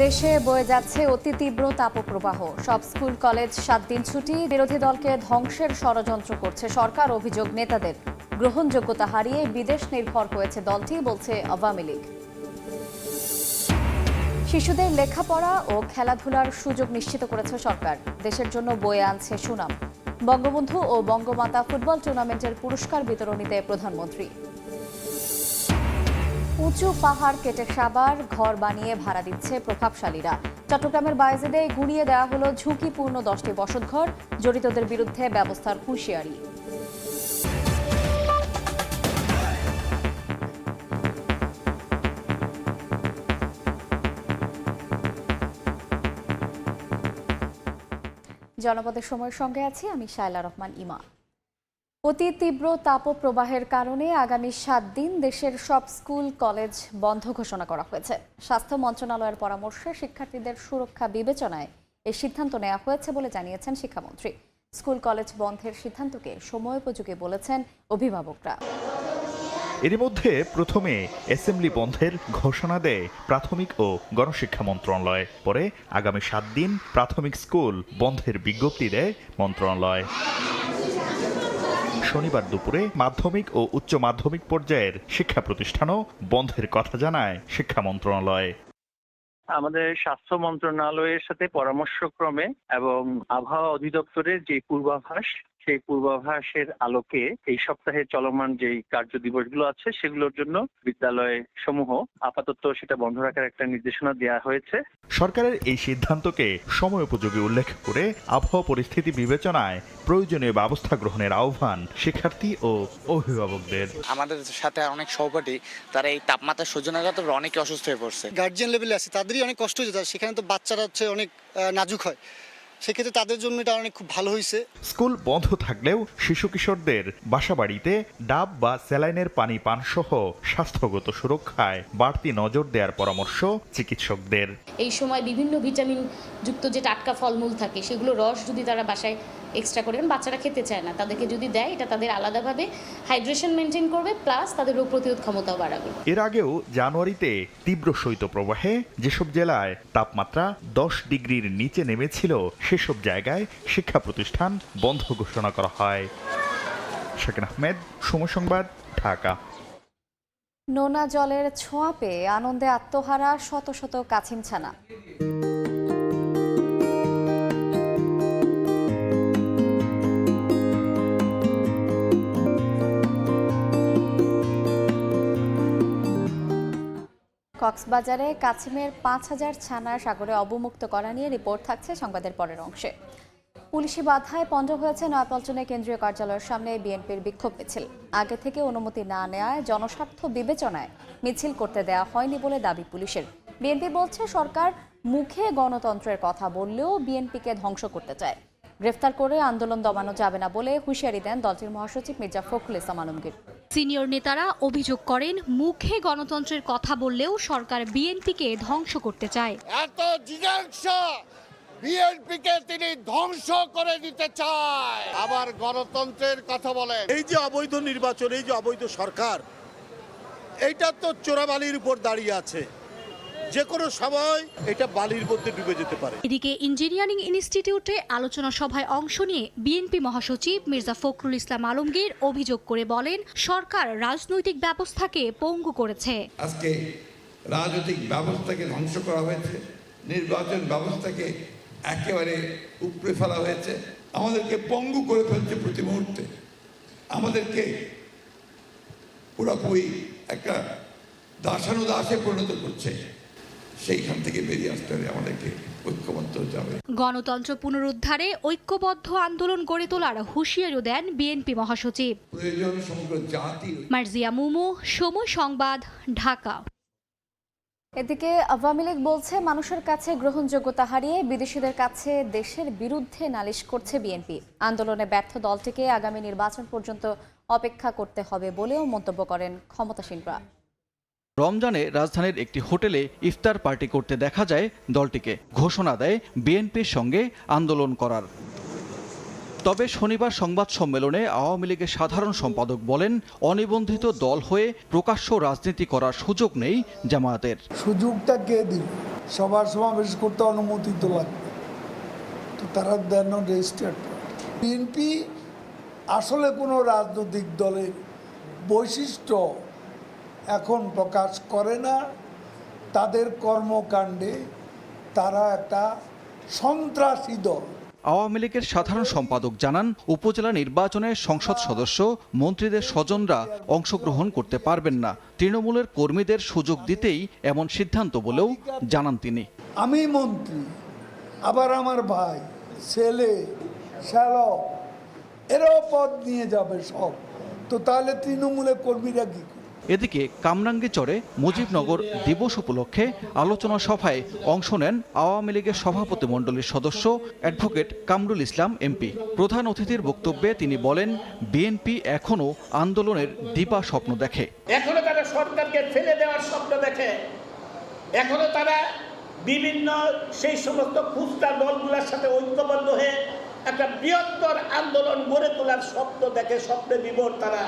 দেশে বয়ে যাচ্ছে অতি তীব্র তাপপ্রবাহ। সব স্কুল, কলেজ সাত দিন ছুটি, বিরোধী দলকে ধ্বংসের ষড়যন্ত্র করছে সরকার, অভিযোগ নেতাদের। গ্রহণযোগ্যতা হারিয়ে বিদেশ নির্ভর হয়েছে দলটি, বলছে আওয়ামী লীগ। শিশুদের লেখাপড়া ও খেলাধুলার সুযোগ নিশ্চিত করেছে সরকার। দেশের জন্য বয়ে আনছে সুনাম। বঙ্গবন্ধু ও বঙ্গমাতা ফুটবল টুর্নামেন্টের পুরস্কার বিতরণীতে প্রধানমন্ত্রী। উঁচু পাহাড় কেটে সাবার ঘর বানিয়ে ভাড়া দিচ্ছে প্রভাবশালীরা। চট্টগ্রামের বায়েজিদে গুড়িয়ে দেওয়া হলো ঝুঁকিপূর্ণ দশটি বসতঘর, জড়িতদের বিরুদ্ধে ব্যবস্থার হুঁশিয়ারি। জনপদের সময়ের সঙ্গে আছি আমি শায়লা রহমান ইমা। অতি তীব্র তাপপ্রবাহের কারণে আগামী সাত দিন দেশের সব স্কুল, কলেজ বন্ধ ঘোষণা করা হয়েছে। স্বাস্থ্য মন্ত্রণালয়ের পরামর্শে শিক্ষার্থীদের সুরক্ষা বিবেচনায় এই সিদ্ধান্ত নেওয়া হয়েছে বলে জানিয়েছেন শিক্ষামন্ত্রী। স্কুল, কলেজ বন্ধের সিদ্ধান্তকে সময়োপযোগী বলেছেন অভিভাবকরা। এরই মধ্যে প্রথমে অ্যাসেম্বলি বন্ধের ঘোষণা দেয় প্রাথমিক ও গণশিক্ষা মন্ত্রণালয়। পরে আগামী সাত দিন প্রাথমিক স্কুল বন্ধের বিজ্ঞপ্তি দেয় মন্ত্রণালয়। শনিবার দুপুরে মাধ্যমিক ও উচ্চ মাধ্যমিক পর্যায়ের শিক্ষা প্রতিষ্ঠানও বন্ধের কথা জানায় শিক্ষা মন্ত্রণালয়। আমাদের স্বাস্থ্য মন্ত্রণালয়ের সাথে পরামর্শক্রমে এবং আবহাওয়া অধিদপ্তরের যে পূর্বাভাস সেই পূর্বাভাসের আলোকে এই সপ্তাহে চলমান যে কার্য দিবসগুলো আছে সেগুলোর জন্য বিদ্যালয় সমূহ আপাতত সেটা বন্ধ রাখার একটা নির্দেশনা দেওয়া হয়েছে। সরকারের এই সিদ্ধান্তকে সময়োপযোগী উল্লেখ করে আবহাওয়া পরিস্থিতি বিবেচনায় প্রয়োজনীয় ব্যবস্থা গ্রহণের আহ্বান শিক্ষার্থী ও অভিভাবকদের। আমাদের সাথে অনেক সহপাঠী তারা এই তাপমাত্রা সহ্য না করতে পেরে অনেকে অসুস্থ হয়ে পড়ছে। গার্জিয়ান লেভেলে আছে তাদেরই অনেক কষ্ট হয়েছে সেখানে তো বাচ্চারা হচ্ছে অনেক আহ, নাজুক হয়। সেক্ষেত্রে তাদের জন্য এটা অনেক খুব ভালো হয়েছে স্কুল বন্ধ থাকলেও শিশু কিশোরদের বাসাবাড়িতে ডাব বা স্যালাইনের পানি পান সহ স্বাস্থ্যগত সুরক্ষায় বাড়তি নজর দেওয়ার পরামর্শ চিকিৎসকদের। এই সময় বিভিন্ন ভিটামিন যুক্ত যে টাটকা ফলমূল থাকে সেগুলো রস যদি তারা বাসায় এক্সট্রা করেন বাচ্চারা খেতে চায় না। তাদেরকে যদি দেয় এটা তাদের আলাদাভাবে হাইড্রেশন মেনটেন করবে প্লাস তাদের রোগ প্রতিরোধ ক্ষমতাও বাড়াবে। এর আগেও জানুয়ারিতে তীব্র শৈত্যপ্রবাহে যেসব জেলায় তাপমাত্রা দশ ডিগ্রির নিচে নেমেছিল সেসব জায়গায় শিক্ষা প্রতিষ্ঠান বন্ধ ঘোষণা করা হয়। শাকিন আহমেদ সময় সংবাদ ঢাকা। নোনা জলের ছোঁয়া পেয়ে আনন্দে আত্মহারা শত শত কাছিম কক্সবাজারে কাছিমের পাঁচ হাজার ছানা সাগরে অবমুক্ত করা নিয়ে রিপোর্ট থাকছে সংবাদের পরের অংশে। পুলিশি বাধায় পণ্ড হয়েছে নয়াপল্টনে কেন্দ্রীয় কার্যালয়ের সামনে বিএনপির বিক্ষোভ মিছিল। আগে থেকে অনুমতি না নেওয়ায় জনস্বার্থ বিবেচনায় মিছিল করতে দেওয়া হয়নি বলে দাবি পুলিশের। বিএনপি বলছে, সরকার মুখে গণতন্ত্রের কথা বললেও বিএনপিকে ধ্বংস করতে চায়। গ্রেফতার করে আন্দোলন দমানো যাবে না বলে হুঁশিয়ারি দেন দলটির মহাসচিব মির্জা ফখরুল ইসলাম আলমগীর। সিনিয়র নেতারা অভিযোগ করেন মুখে গণতন্ত্রের কথা বললেও সরকার বিএনপিকে ধ্বংস করতে চায়। এত জিজ্ঞাংস বিএনপিকে তিনি ধ্বংস করে দিতে চায়। আবার গণতন্ত্রের কথা বলে এই যে অবৈধ নির্বাচন এই যে অবৈধ সরকার এইটা তো চোরাবালির উপর দাঁড়িয়ে আছে। যে কোনো সময় এটা বালির মধ্যে ডুবে যেতে পারে। এদিকে ইঞ্জিনিয়ারিং ইনস্টিটিউটে আলোচনা সভায় অংশ নিয়ে বিএনপি মহাসচিব মির্জা ফখরুল ইসলাম আলমগীর অভিযোগ করে বলেন সরকার রাজনৈতিক ব্যবস্থাকে পঙ্গু করেছে। আজকে রাজনৈতিক ব্যবস্থাকে ধ্বংস করা হয়েছে নির্বাচন ব্যবস্থাকে একেবারে উপড়ে ফেলা হয়েছে আমাদেরকে পঙ্গু করে ফেলছে প্রতি মুহূর্তে। আমাদেরকে পুরোপুরি একটা দাসানুদাসে পরিণত করছে। সেইখান থেকে বেরিয়ে আসতে হবে আমাদেরকে ঐক্যবদ্ধ হতে হবে। গণতন্ত্র পুনরুদ্ধারে ঐক্যবদ্ধ আন্দোলন গড়ে তোলার হুঁশিয়ারিও দেন বিএনপি মহাসচিব। প্রয়োজন সমগ্র জাতির মার্জিয়া মুমু সময় সংবাদ ঢাকা। এদিকে আওয়ামী লীগ বলছে মানুষের কাছে গ্রহণযোগ্যতা হারিয়ে বিদেশিদের কাছে দেশের বিরুদ্ধে নালিশ করছে বিএনপি। আন্দোলনে ব্যর্থ দলটিকে আগামী নির্বাচন পর্যন্ত অপেক্ষা করতে হবে বলেও মন্তব্য করেন ক্ষমতাসীনরা। রমজানে রাজধানীর একটি হোটেলে ইফতার পার্টি করতে দেখা যায় দলটিকে। ঘোষণা দেয় বিএনপির সঙ্গে আন্দোলন করার। তবে শনিবার সংবাদ সম্মেলনে আওয়ামী লীগের সাধারণ সম্পাদক বলেন, অনিবন্ধিত দল হয়ে প্রকাশ্য রাজনীতি করার সুযোগ নেই জামায়াতের। সুযোগটা কে দিল সভা সমাবেশ করতে অনুমতি তো লাগবে। তো তারা দেন রেজিস্টার্ড বিএনপি আসলে কোনো রাজনৈতিক দলের বৈশিষ্ট্য এখন প্রকাশ করে না। তাদের কর্মকাণ্ডে তারা একটা সন্ত্রাসী দল। আওয়ামী লীগের সাধারণ সম্পাদক জানান উপজেলা নির্বাচনে সংসদ সদস্য মন্ত্রীদের স্বজনরা অংশগ্রহণ করতে পারবেন না। তৃণমূলের কর্মীদের সুযোগ দিতেই এমন সিদ্ধান্ত বলেও জানান তিনি। আমি মন্ত্রী আবার আমার ভাই ছেলে শ্যালক এরাও পদ নিয়ে যাবে সব। তো তাহলে তৃণমূলের কর্মীরা কি? এদিকে কামরাঙ্গীচরে মুজিবনগর দিবস উপলক্ষে আলোচনা সভায় অংশ নেন আওয়ামী লীগের সভাপতি মণ্ডলীর সদস্য অ্যাডভোকেট কামরুল ইসলাম এমপি। প্রধান অতিথির বক্তব্যে তিনি বলেন, বিএনপি এখনও আন্দোলনের দিবা স্বপ্ন দেখে। এখনও তারা সরকারকে ফেলে দেওয়ার স্বপ্ন দেখে। এখনও তারা বিভিন্ন সেই সমস্ত খুচরা দলগুলোর সাথে ঐক্যবদ্ধ হয়ে একটা বৃহত্তর আন্দোলন গড়ে তোলার স্বপ্ন দেখে স্বপ্নে বিভোর তারা।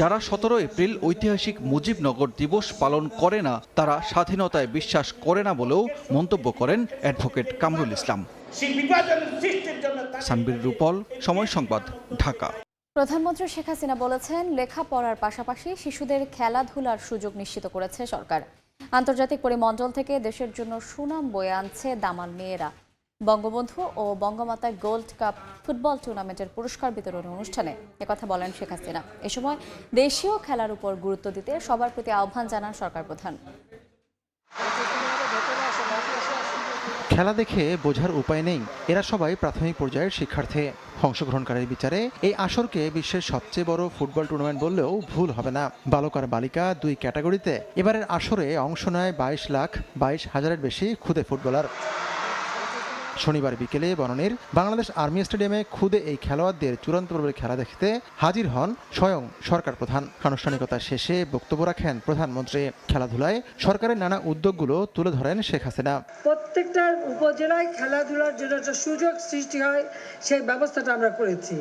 যারা সতেরো এপ্রিল ঐতিহাসিক মুজিবনগর দিবস পালন করে না তারা স্বাধীনতায় বিশ্বাস করে না বলেও মন্তব্য করেন অ্যাডভোকেট কামরুল ইসলাম। সানবির রূপল সময় সংবাদ ঢাকা। প্রধানমন্ত্রী শেখ হাসিনা বলেছেন লেখাপড়ার পাশাপাশি শিশুদের খেলাধুলার সুযোগ নিশ্চিত করেছে সরকার। আন্তর্জাতিক পরিমণ্ডল থেকে দেশের জন্য সুনাম বয়ে আনছে দামাল মেয়েরা। বঙ্গবন্ধু ও বঙ্গমাতা গোল্ড কাপ ফুটবল টুর্নামেন্টের পুরস্কার বিতরণ অনুষ্ঠানে একথা বলেন শেখ হাসিনা। এ সময় দেশীয় খেলার উপর গুরুত্ব দিতে সবার প্রতি আহ্বান জানান সরকার প্রধান। খেলা দেখে বোঝার উপায় নেই। এরা সবাই প্রাথমিক পর্যায়ের শিক্ষার্থী। অংশগ্রহণকারীর বিচারে এই আসরকে বিশ্বের সবচেয়ে বড় ফুটবল টুর্নামেন্ট বললেও ভুল হবে না। বালক আর বালিকা দুই ক্যাটাগরিতে। এবারের আসরে অংশ নেয় বাইশ লাখ বাইশ হাজারের বেশি খুদে ফুটবলার। শনিবার বিকেলে বনানীর বাংলাদেশ আর্মি স্টেডিয়ামে খুদে এই খেলোয়াড়দের চূড়ান্ত পর্বের খেলা দেখতে হাজির হন স্বয়ং সরকার প্রধান। আনুষ্ঠানিকতা শেষে বক্তব্য রাখেন প্রধানমন্ত্রী। খেলাধুলায় সরকারের নানা উদ্যোগগুলো তুলে ধরেন শেখ হাসিনা। প্রত্যেকটা উপজেলায় খেলাধুলার জন্য একটা সুযোগ সৃষ্টি হয়, সেই ব্যবস্থাটা আমরা করেছি।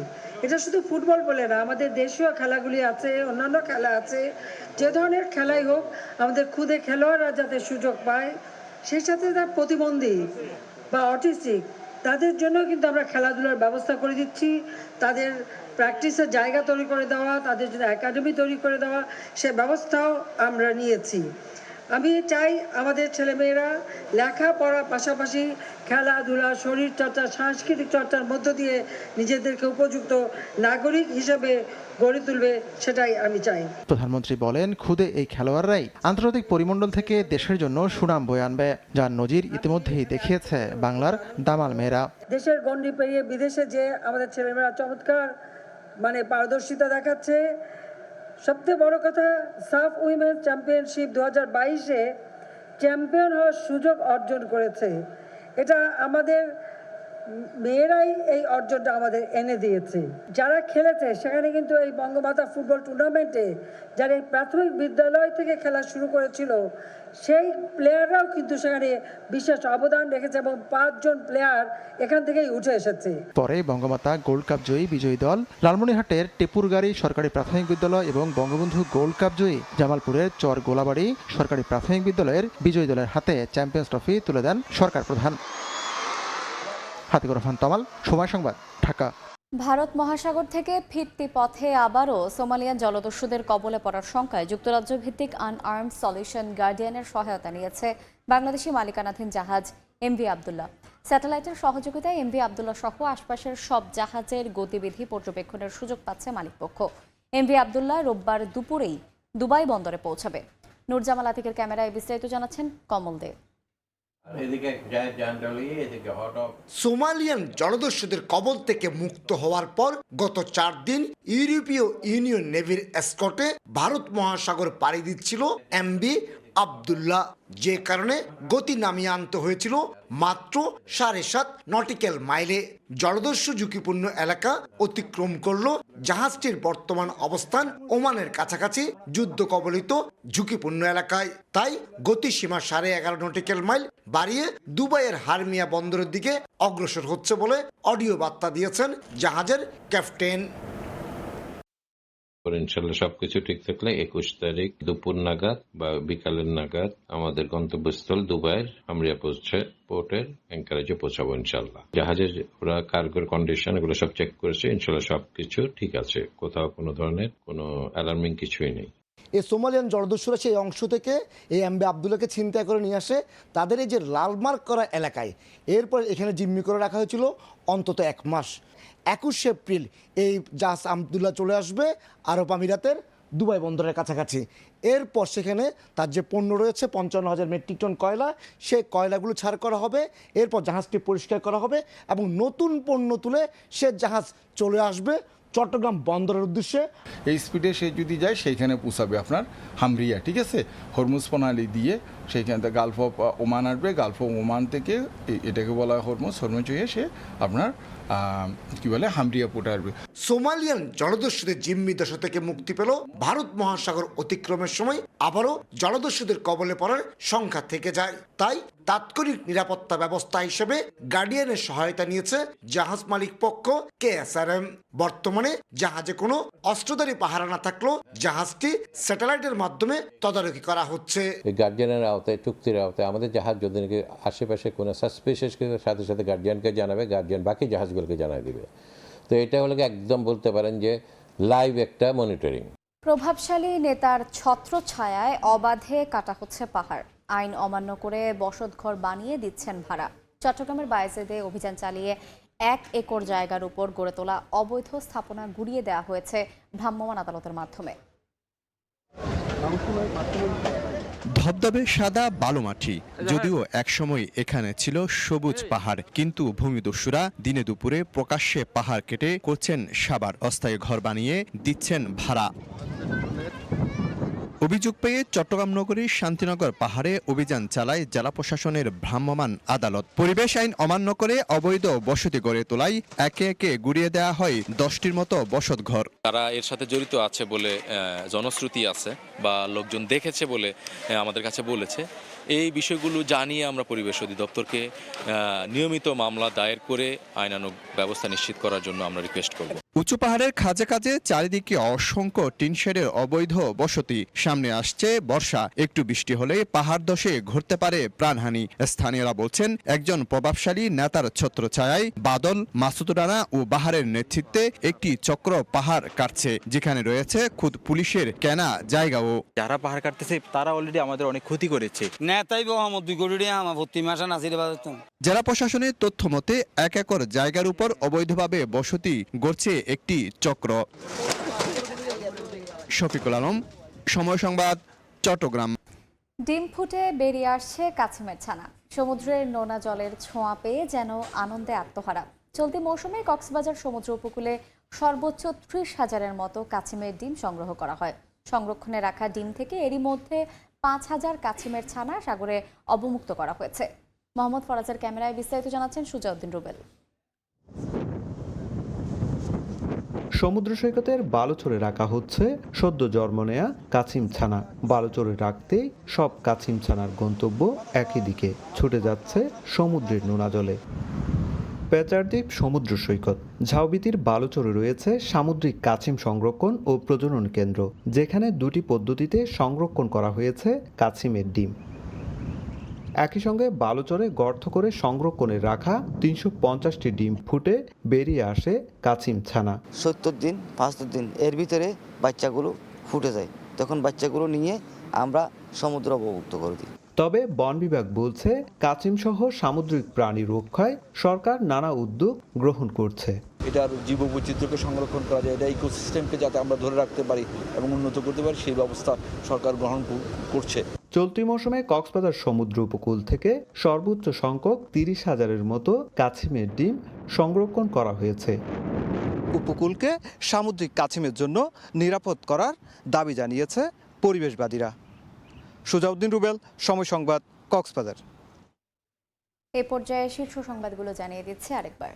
এটা শুধু ফুটবল বলে না, আমাদের দেশীয় খেলাগুলি আছে, অন্যান্য খেলা আছে, যে ধরনের খেলাই হোক, আমাদের খুদে খেলোয়াড়রা যাতে সুযোগ পায়, সেই সাথে তার প্রতিবন্ধী। বা অটিস্টিক তাদের জন্য কিন্তু আমরা খেলাধুলার ব্যবস্থা করে দিচ্ছি। তাদের প্র্যাকটিসের জায়গা তৈরি করে দেওয়া, তাদের জন্য একাডেমি তৈরি করে দেওয়া, সে ব্যবস্থাও আমরা নিয়েছি। আমি চাই আমাদের ছেলেমেয়েরা লেখাপড়ার পাশাপাশি খেলাধুলা শরীরচর্চা সাংস্কৃতিক চর্চার মধ্য দিয়ে নিজেদেরকে উপযুক্ত নাগরিক হিসেবে গড়ে তুলবে সেটাই আমি চাই। প্রধানমন্ত্রী বলেন খুদে এই খেলোয়াড়রাই আন্তর্জাতিক পরিমণ্ডল থেকে দেশের জন্য সুনাম বয়ে আনবে যার নজির ইতিমধ্যেই দেখিয়েছে বাংলার দামাল মেয়েরা। দেশের গণ্ডি পেরিয়ে বিদেশে যে আমাদের ছেলেমেয়েরা চমৎকার মানে পারদর্শিতা দেখাচ্ছে। সবথেকে বড় কথা, সাফ উইমেন্স চ্যাম্পিয়নশিপ দু হাজার বাইশে চ্যাম্পিয়ন হওয়ার সুযোগ অর্জন করেছে। এটা আমাদের মেয়েরাই এই অর্জনটা আমাদের এনে দিয়েছে। যারা খেলেছে, সেখানে কিন্তু এই বঙ্গমাতা ফুটবল টুর্নামেন্টে যারা এই প্রাথমিক বিদ্যালয় থেকে খেলা শুরু করেছিল, সেই প্লেয়াররাও কিন্তু সেখানে বিশেষ অবদান রেখেছে এবং পাঁচজন প্লেয়ার এখান থেকেই উঠে এসেছে। পরে বঙ্গমাতা গোল্ড কাপ জয়ী বিজয়ী দল লালমনিরহাটের টেপুরগাড়ি সরকারি প্রাথমিক বিদ্যালয় এবং বঙ্গবন্ধু গোল্ড কাপ জয়ী জামালপুরের চর গোলাবাড়ি সরকারি প্রাথমিক বিদ্যালয়ের বিজয়ী দলের হাতে চ্যাম্পিয়ন্স ট্রফি তুলে দেন সরকার প্রধান। হাতিকুর রহমান তমাল, সময় সংবাদ, ঢাকা। ভারত মহাসাগর থেকে ফিরতি পথে আবারও সোমালিয়ান জলদস্যুদের কবলে পড়ার শঙ্কায় যুক্তরাজ্য ভিত্তিক আনআর্মড সলিউশন গার্ডিয়ানের সহায়তা নিয়েছে বাংলাদেশি মালিকানাধীন জাহাজ এমভি আবদুল্লাহ। স্যাটেলাইটের সহযোগিতায় এমভি আবদুল্লাহ সহ আশপাশের সব জাহাজের গতিবিধি পর্যবেক্ষণের সুযোগ পাচ্ছে মালিকপক্ষ। এমভি আবদুল্লাহ রোববার দুপুরেই দুবাই বন্দরে পৌঁছাবে। নুরজামাল আতিকের ক্যামেরায় বিস্তারিত জানাচ্ছেন কমল দেব সোমালিয়ান জলদস্যুদের কবল থেকে মুক্ত হওয়ার পর গত চার দিন ইউরোপীয় ইউনিয়ন নেভির এসকটে ভারত মহাসাগর পাড়ি দিচ্ছিল এমবি আবদুল্লাহ। যে কারণে গতি নামিয়ে আনতে হয়েছিল মাত্র সাড়ে সাত নটিক্যাল মাইলে। জলদস্যু ঝুঁকিপূর্ণ এলাকা অতিক্রম করল জাহাজটির বর্তমান অবস্থান ওমানের কাছাকাছি যুদ্ধ কবলিত ঝুঁকিপূর্ণ এলাকায়। তাই গতিসীমা সাড়ে এগারো নটিক্যাল মাইল বাড়িয়ে দুবাইয়ের হারমিয়া বন্দরের দিকে অগ্রসর হচ্ছে বলে অডিও বার্তা দিয়েছেন জাহাজের ক্যাপ্টেন। পরে ইনশাল্লাহ সবকিছু ঠিক থাকলে একুশ তারিখ দুপুর নাগাদ বা বিকালের নাগাদ আমাদের গন্তব্যস্থল দুবাইয়ের আমরিয়া পৌঁছে পোর্টের অ্যাঙ্কারেজে পৌঁছাবো ইনশাল্লাহ জাহাজের ওরা কার্গোর কন্ডিশন এগুলো সব চেক করেছে ইনশাল্লাহ সবকিছু ঠিক আছে। কোথাও কোনো ধরনের কোনো অ্যালার্মিং কিছুই নেই। এই সোমালিয়ান জলদস্যুরা সেই অংশ থেকে এই এমবি আবদুল্লাকে ছিনতাই করে নিয়ে আসে তাদের এই যে লালমার্ক করা এলাকায়, এরপর এখানে জিম্মি করে রাখা হয়েছিল অন্তত এক মাস। একুশে এপ্রিল এই জাহাজ আবদুল্লাহ চলে আসবে আরব আমিরাতের দুবাই বন্দরের কাছাকাছি। এরপর সেখানে তার যে পণ্য রয়েছে, পঞ্চান্ন হাজার মেট্রিক টন কয়লা, সে কয়লাগুলো ছাড় করা হবে। এরপর জাহাজটি পরিষ্কার করা হবে এবং নতুন পণ্য তুলে সে জাহাজ চলে আসবে চট্টগ্রাম বন্দরের উদ্দেশ্যে। এই স্পিডে সে যদি যায়, সেইখানে পৌঁছাবে আপনার হামরিয়া, ঠিক আছে? হরমুজ প্রণালী দিয়ে সেইখান থেকে গালফ অফ ওমান আসবে। গালফ অফ ওমান থেকে এটাকে বলা হয় হরমুজ। হরমুজ হয়ে সে আপনার কি বলে হামরিয়া পোর্টে আসবে সোমালিয়ান জলদস্যুদের জিম্মি দশা থেকে মুক্তি পেল ভারত মহাসাগর অতিক্রমের সময়। আবারও জলদস্যুদের কবলে পড়ার সংখ্যা থেকে যায়। তাই তাৎক্ষণিক নিরাপত্তা ব্যবস্থা হিসেবে গার্ডিয়ানের সহায়তা নিয়েছে জাহাজ মালিক পক্ষ কেএসআরএম। বর্তমানে জাহাজে কোনো অস্ত্রধারী পাহারা না থাকলেও জাহাজটি স্যাটেলাইটের মাধ্যমে তদারকি করা হচ্ছে। এই গার্জিয়ানের আওতায় চুক্তির আওতায় আমাদের জাহাজ যদি নাকি আশেপাশে কোনো সাসপিশিয়াস সাথে সাথে গার্জিয়ানকে জানাবে গার্জিয়ান বাকি জাহাজগুলোকে জানাই দিবে। তো এটা হলো একদম বলতে পারেন যে লাইভ একটা মনিটরিং প্রভাবশালী নেতার ছত্রছায়ায় অবাধে কাটা হচ্ছে পাহাড়। আইন অমান্য করে বসতঘর বানিয়ে দিচ্ছেন ভাড়া। চট্টগ্রামের বায়জেদে অভিযান চালিয়ে এক একর জায়গার উপর গড়ে তোলা অবৈধ স্থাপনা গুড়িয়ে দেওয়া হয়েছে ভ্রাম্যমাণ আদালতের মাধ্যমে। ধবধবে সাদা বালুমাটি যদিও একসময় এখানে ছিল সবুজ পাহাড় কিন্তু ভূমিদস্যুরা দিনে দুপুরে প্রকাশ্যে পাহাড় কেটে করছেন সাবার অস্থায়ী ঘর বানিয়ে দিচ্ছেন ভাড়া। অভিযোগ পেয়ে চট্টগ্রাম নগরীর শান্তিনগর পাহাড়ে অভিযান চালায় জেলা প্রশাসনের ভ্রাম্যমাণ আদালত। পরিবেশ আইন অমান্য করে অবৈধ বসতি গড়ে তোলায় একে একে গুড়িয়ে দেওয়া হয় দশটির মতো বসত ঘর। তারা এর সাথে জড়িত আছে বলে জনশ্রুতি আছে বা লোকজন দেখেছে বলে আমাদের কাছে বলেছে। এই বিষয়গুলো জানিয়ে আমরা পরিবেশ অধিদপ্তরকে নিয়মিত মামলা দায়ের করে আইনানুগ ব্যবস্থা নিশ্চিত করার জন্য আমরা রিকোয়েস্ট করব। উঁচু পাহাড়ের খাজে কাজে চারিদিকে অসংখ্য টিনশেডের অবৈধ বসতি। সামনে আসছে বর্ষা। একটু বৃষ্টি হলে পাহাড় দশে ঘটতে পারে প্রাণহানি। স্থানীয়রা বলছেন একজন প্রভাবশালী নেতার ছত্র ছত্রছায়ায় বাদল মাসুদ রানা ও বাহারের নেতৃত্বে একটি চক্র পাহাড় কাটছে যেখানে রয়েছে খুদ পুলিশের কেনা জায়গাও। যারা পাহাড় কাটতেছে তারা অলরেডি আমাদের অনেক ক্ষতি করেছে। নেতাই আমার দুই কোটি আমার ভর্তি মাসা নাসিরে জেলা প্রশাসনের তথ্য মতে এক একর জায়গার উপর অবৈধভাবে বসতি গড়ছে একটি চক্র। শফিকুল আলম, সময় সংবাদ, চট্টগ্রাম। ডিম ফুটে বেরিয়ে আসছে কাছিমের ছানা। সমুদ্রের নোনা জলের ছোঁয়া পেয়ে যেন আনন্দে আত্মহারা। চলতি মৌসুমে কক্সবাজার সমুদ্র উপকূলে সর্বোচ্চ ত্রিশ হাজারের মতো কাছিমের ডিম সংগ্রহ করা হয়। সংরক্ষণে রাখা ডিম থেকে এরই মধ্যে পাঁচ হাজার কাছিমের ছানা সাগরে অবমুক্ত করা হয়েছে। মোহাম্মদ ফরাজের ক্যামেরায় বিস্তারিত জানাচ্ছেন সুজাউদ্দিন রুবেল। সমুদ্র সৈকতের বালুচরে রাখা হচ্ছে সদ্য জন্ম নেয়া কাছিম ছানা। বালুচরে রাখতেই সব কাছিম ছানার গন্তব্য একই দিকে ছুটে যাচ্ছে সমুদ্রের নোনা জলে পেচারদ্বীপ সমুদ্র সৈকত ঝাউবিতির বালুচরে রয়েছে সামুদ্রিক কাছিম সংরক্ষণ ও প্রজনন কেন্দ্র, যেখানে দুটি পদ্ধতিতে সংরক্ষণ করা হয়েছে কাছিমের ডিম। একই সঙ্গে বালুচরে গর্ত করে সংরক্ষণে রাখা তিনশো পঞ্চাশটি ডিম ফুটে বেরিয়ে আসে কাছিম ছানা। সত্তর দিন পাঁচত্তর দিন এর ভিতরে বাচ্চাগুলো ফুটে যায়। তখন বাচ্চাগুলো নিয়ে আমরা সমুদ্র অবমুক্ত করে দিই। তবে বন বিভাগ বলছে কাছিম সহ সামুদ্রিক প্রাণী রক্ষায় সরকার নানা উদ্যোগ গ্রহণ করছে। এটার জীববৈচিত্র্যকে সংরক্ষণ করা যায় এটা ইকোসিস্টেমকে যাতে আমরা ধরে রাখতে পারি এবং উন্নত করতে পারি সেই ব্যবস্থা সরকার গ্রহণ করছে। চলতি মৌসুমে কক্সবাজার সমুদ্র উপকূল থেকে সর্বোচ্চ সংখ্যক তিরিশ হাজারের মতো কাছিমের ডিম সংরক্ষণ করা হয়েছে। উপকূলকে সামুদ্রিক কাছিমের জন্য নিরাপদ করার দাবি জানিয়েছে পরিবেশবাদীরা। সুজাউদ্দিন রুবেল সময় সংবাদ কক্সবাজার। এ পর্যায়ে শীর্ষ সংবাদগুলো জানিয়ে দিচ্ছে আরেকবার।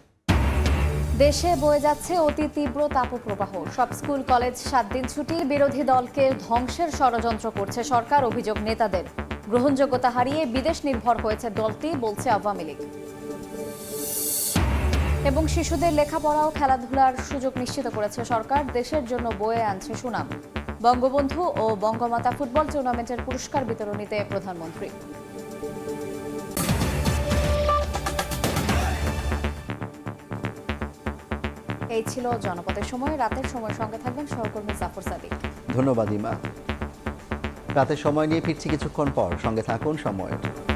দেশে বয়ে যাচ্ছে অতি তীব্র তাপপ্রবাহ। সব স্কুল, কলেজ সাত দিন ছুটি বিরোধী দলকে ধ্বংসের ষড়যন্ত্র করছে সরকার, অভিযোগ নেতাদের। গ্রহণযোগ্যতা হারিয়ে বিদেশ নির্ভর হয়েছে দলটি, বলছে আওয়ামী লীগ। এবং শিশুদের লেখাপড়া ও খেলাধুলার সুযোগ নিশ্চিত করেছে সরকার, দেশের জন্য বয়ে আনছে সুনাম। বঙ্গবন্ধু ও বঙ্গমাতা ফুটবল টুর্নামেন্টের পুরস্কার বিতরণীতে প্রধানমন্ত্রী। এই ছিল জনপদের সময়। রাতের সময় সঙ্গে থাকবেন সহকর্মী জাফর সাদিক। ধন্যবাদ, ইমা। রাতের সময় নিয়ে ফিরছি কিছুক্ষণ পর। সঙ্গে থাকুন সময়ের